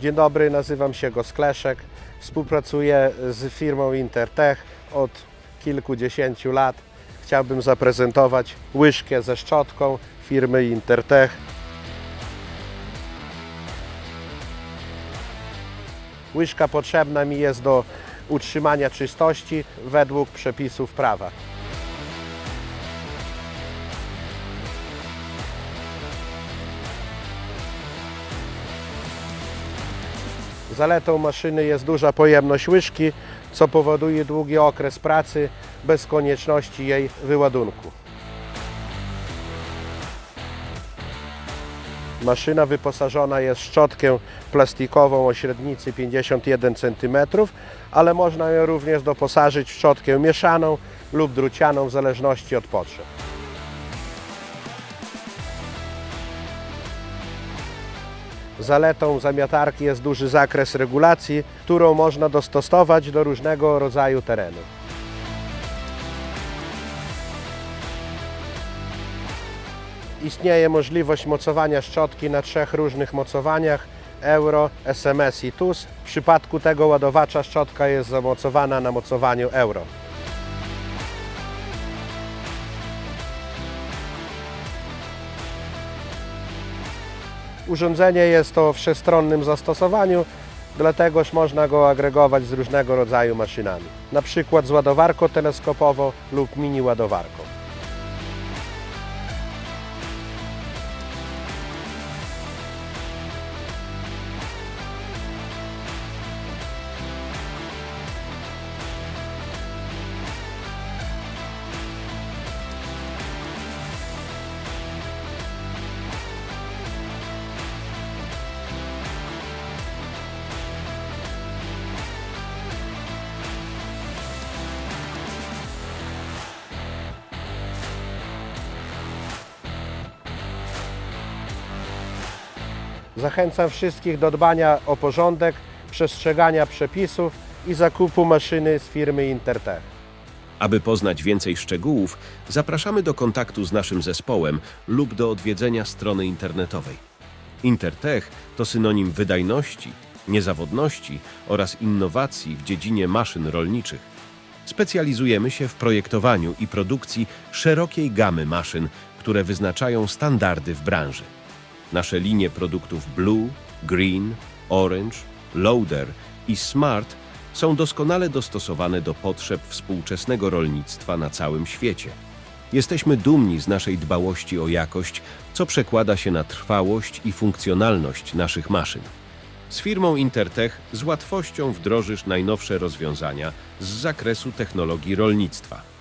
Dzień dobry, nazywam się Goskleszek. Współpracuję z firmą Intertech od kilkudziesięciu lat. Chciałbym zaprezentować łyżkę ze szczotką firmy Intertech. Łyżka potrzebna mi jest do utrzymania czystości według przepisów prawa. Zaletą maszyny jest duża pojemność łyżki, co powoduje długi okres pracy bez konieczności jej wyładunku. Maszyna wyposażona jest w szczotkę plastikową o średnicy 51 cm, ale można ją również doposażyć w szczotkę mieszaną lub drucianą w zależności od potrzeb. Zaletą zamiatarki jest duży zakres regulacji, którą można dostosować do różnego rodzaju terenu. Istnieje możliwość mocowania szczotki na trzech różnych mocowaniach euro, SMS i TUS. W przypadku tego ładowacza szczotka jest zamocowana na mocowaniu euro. Urządzenie jest w wszechstronnym zastosowaniu, dlategoż można go agregować z różnego rodzaju maszynami, na przykład z ładowarką teleskopową lub mini ładowarką. Zachęcam wszystkich do dbania o porządek, przestrzegania przepisów i zakupu maszyny z firmy Intertech. Aby poznać więcej szczegółów, zapraszamy do kontaktu z naszym zespołem lub do odwiedzenia strony internetowej. Intertech to synonim wydajności, niezawodności oraz innowacji w dziedzinie maszyn rolniczych. Specjalizujemy się w projektowaniu i produkcji szerokiej gamy maszyn, które wyznaczają standardy w branży. Nasze linie produktów Blue, Green, Orange, Loader i Smart są doskonale dostosowane do potrzeb współczesnego rolnictwa na całym świecie. Jesteśmy dumni z naszej dbałości o jakość, co przekłada się na trwałość i funkcjonalność naszych maszyn. Z firmą Intertech z łatwością wdrożysz najnowsze rozwiązania z zakresu technologii rolnictwa.